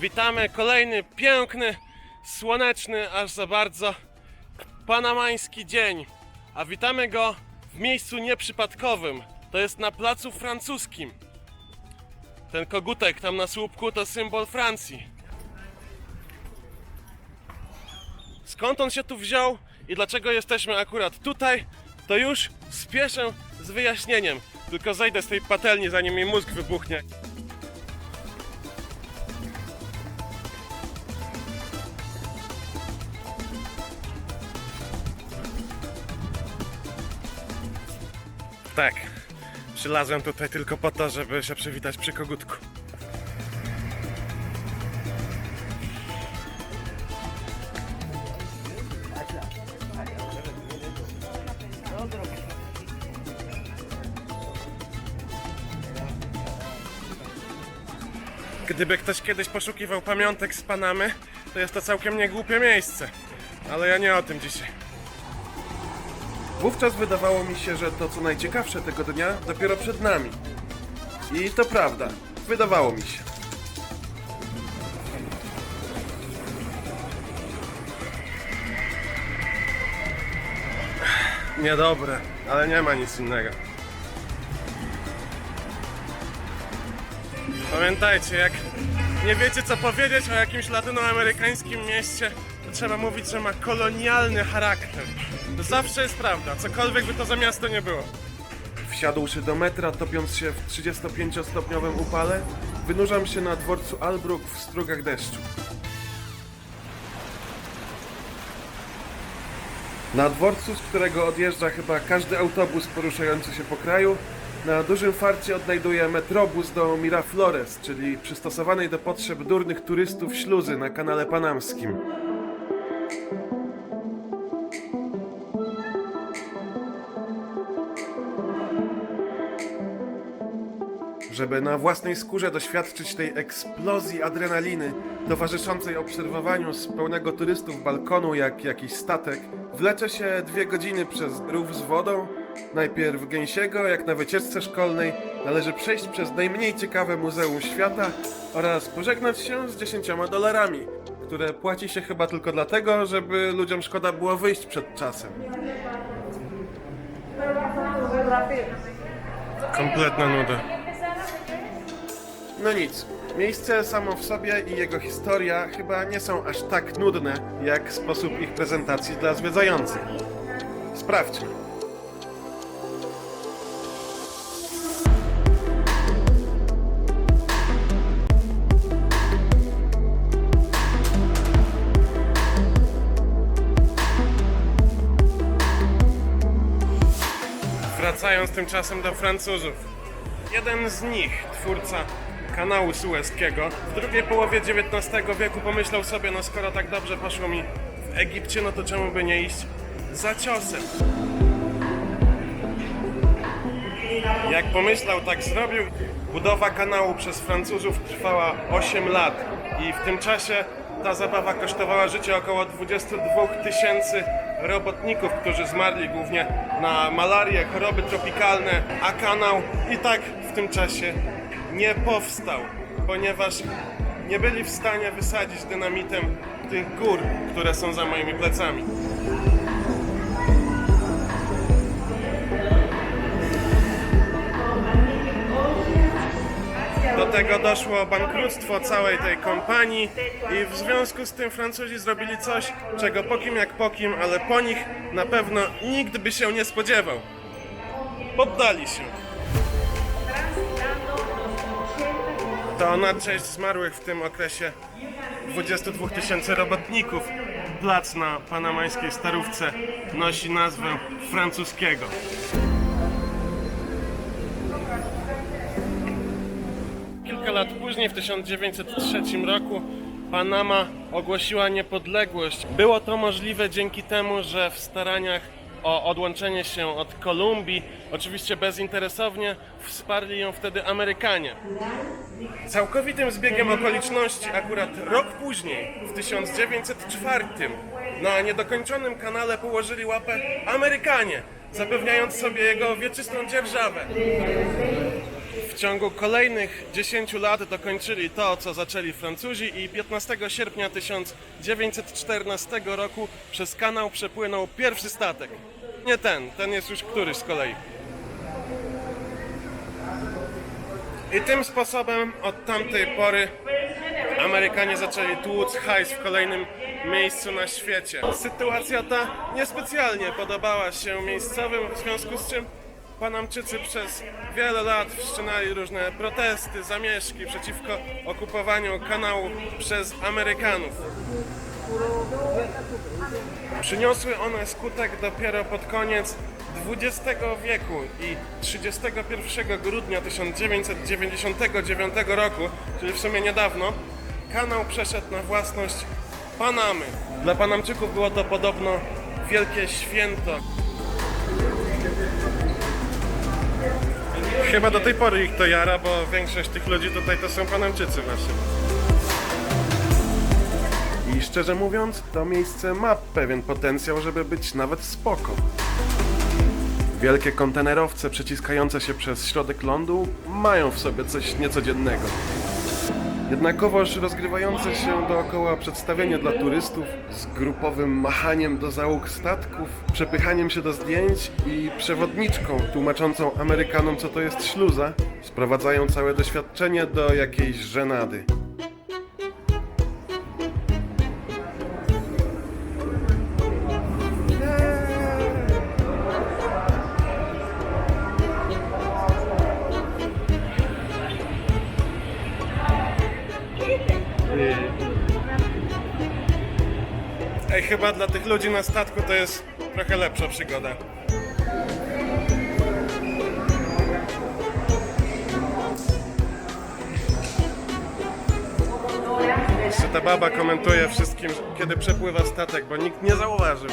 Witamy kolejny piękny, słoneczny, aż za bardzo panamański dzień. A witamy go w miejscu nieprzypadkowym. To jest na placu francuskim. Ten kogutek tam na słupku to symbol Francji. Skąd on się tu wziął i dlaczego jesteśmy akurat tutaj, to już spieszę z wyjaśnieniem. Tylko zejdę z tej patelni, zanim mi mózg wybuchnie. Tak, przylazłem tutaj tylko po to, żeby się przywitać przy kogutku. Gdyby ktoś kiedyś poszukiwał pamiątek z Panamy, to jest to całkiem niegłupie miejsce. Ale ja nie o tym dzisiaj. Wówczas wydawało mi się, że to co najciekawsze tego dnia dopiero przed nami. I to prawda, wydawało mi się. Niedobre, ale nie ma nic innego. Pamiętajcie, jak nie wiecie co powiedzieć o jakimś latynoamerykańskim mieście, to trzeba mówić, że ma kolonialny charakter. To zawsze jest prawda, cokolwiek by to za miasto nie było. Wsiadłszy do metra, topiąc się w 35-stopniowym upale, wynurzam się na dworcu Albrook w strugach deszczu. Na dworcu, z którego odjeżdża chyba każdy autobus poruszający się po kraju, na dużym farcie odnajduję metrobus do Miraflores, czyli przystosowanej do potrzeb durnych turystów śluzy na kanale panamskim. Żeby na własnej skórze doświadczyć tej eksplozji adrenaliny towarzyszącej obserwowaniu z pełnego turystów balkonu jak jakiś statek, wleczę się dwie godziny przez rów z wodą. Najpierw gęsiego, jak na wycieczce szkolnej, należy przejść przez najmniej ciekawe muzeum świata oraz pożegnać się z 10 dolarami, które płaci się chyba tylko dlatego, żeby ludziom szkoda było wyjść przed czasem. Kompletna nuda. No nic. Miejsce samo w sobie i jego historia chyba nie są aż tak nudne, jak sposób ich prezentacji dla zwiedzających. Sprawdźmy. Wracając tymczasem do Francuzów. Jeden z nich, twórca kanału sueskiego, w drugiej połowie XIX wieku pomyślał sobie, no skoro tak dobrze poszło mi w Egipcie, no to czemu by nie iść za ciosem? Jak pomyślał, tak zrobił. Budowa kanału przez Francuzów trwała 8 lat i w tym czasie ta zabawa kosztowała życie około 22 tysięcy robotników, którzy zmarli głównie na malarię, choroby tropikalne, a kanał i tak w tym czasie nie powstał, ponieważ nie byli w stanie wysadzić dynamitem tych gór, które są za moimi plecami. Do tego doszło bankructwo całej tej kompanii i w związku z tym Francuzi zrobili coś, czego po kim jak po kim, ale po nich na pewno nikt by się nie spodziewał. Poddali się. To na cześć zmarłych w tym okresie 22 tysięcy robotników plac na panamańskiej starówce nosi nazwę francuskiego. Kilka lat później, w 1903 roku, Panama ogłosiła niepodległość. Było to możliwe dzięki temu, że w staraniach o odłączenie się od Kolumbii, oczywiście bezinteresownie, wsparli ją wtedy Amerykanie. Całkowitym zbiegiem okoliczności, akurat rok później, w 1904, na niedokończonym kanale położyli łapę Amerykanie, zapewniając sobie jego wieczystą dzierżawę. W ciągu kolejnych 10 lat dokończyli to, co zaczęli Francuzi i 15 sierpnia 1914 roku przez kanał przepłynął pierwszy statek. Nie ten, ten jest już któryś z kolei. I tym sposobem od tamtej pory Amerykanie zaczęli tłuc hajs w kolejnym miejscu na świecie. Sytuacja ta niespecjalnie podobała się miejscowym, w związku z czym Panamczycy przez wiele lat wszczynali różne protesty, zamieszki przeciwko okupowaniu kanału przez Amerykanów. Przyniosły one skutek dopiero pod koniec XX wieku i 31 grudnia 1999 roku, czyli w sumie niedawno, kanał przeszedł na własność Panamy. Dla Panamczyków było to podobno wielkie święto. Chyba do tej pory ich to jara, bo większość tych ludzi tutaj to są Panamczycy właśnie. I szczerze mówiąc, to miejsce ma pewien potencjał, żeby być nawet spoko. Wielkie kontenerowce przeciskające się przez środek lądu mają w sobie coś niecodziennego. Jednakowoż rozgrywające się dookoła przedstawienie dla turystów z grupowym machaniem do załóg statków, przepychaniem się do zdjęć i przewodniczką tłumaczącą Amerykanom co to jest śluza, sprowadzają całe doświadczenie do jakiejś żenady. Chyba dla tych ludzi na statku to jest trochę lepsza przygoda. Jeszcze ta baba komentuje wszystkim, kiedy przepływa statek, bo nikt nie zauważył.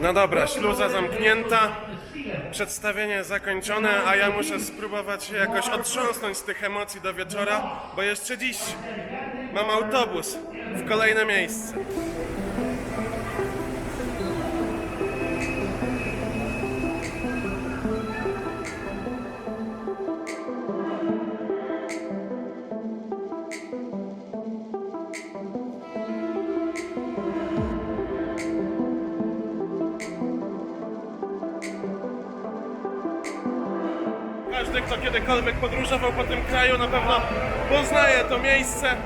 No dobra, śluza zamknięta, przedstawienie zakończone, a ja muszę spróbować się jakoś otrząsnąć z tych emocji do wieczora, bo jeszcze dziś mam autobus w kolejne miejsce. Każdy, kto kiedykolwiek podróżował po tym kraju, na pewno poznaje to miejsce.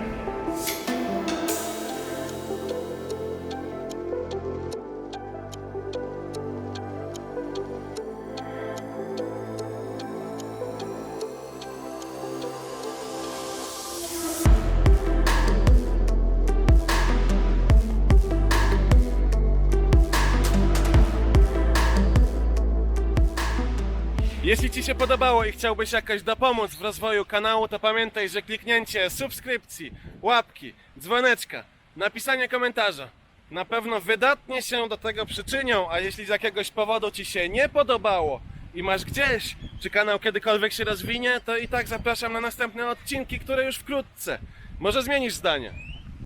Jeśli się podobało i chciałbyś jakoś dopomóc w rozwoju kanału, to pamiętaj, że kliknięcie subskrypcji, łapki, dzwoneczka, napisanie komentarza na pewno wydatnie się do tego przyczynią, a jeśli z jakiegoś powodu Ci się nie podobało i masz gdzieś, czy kanał kiedykolwiek się rozwinie, to i tak zapraszam na następne odcinki, które już wkrótce. Może zmienisz zdanie.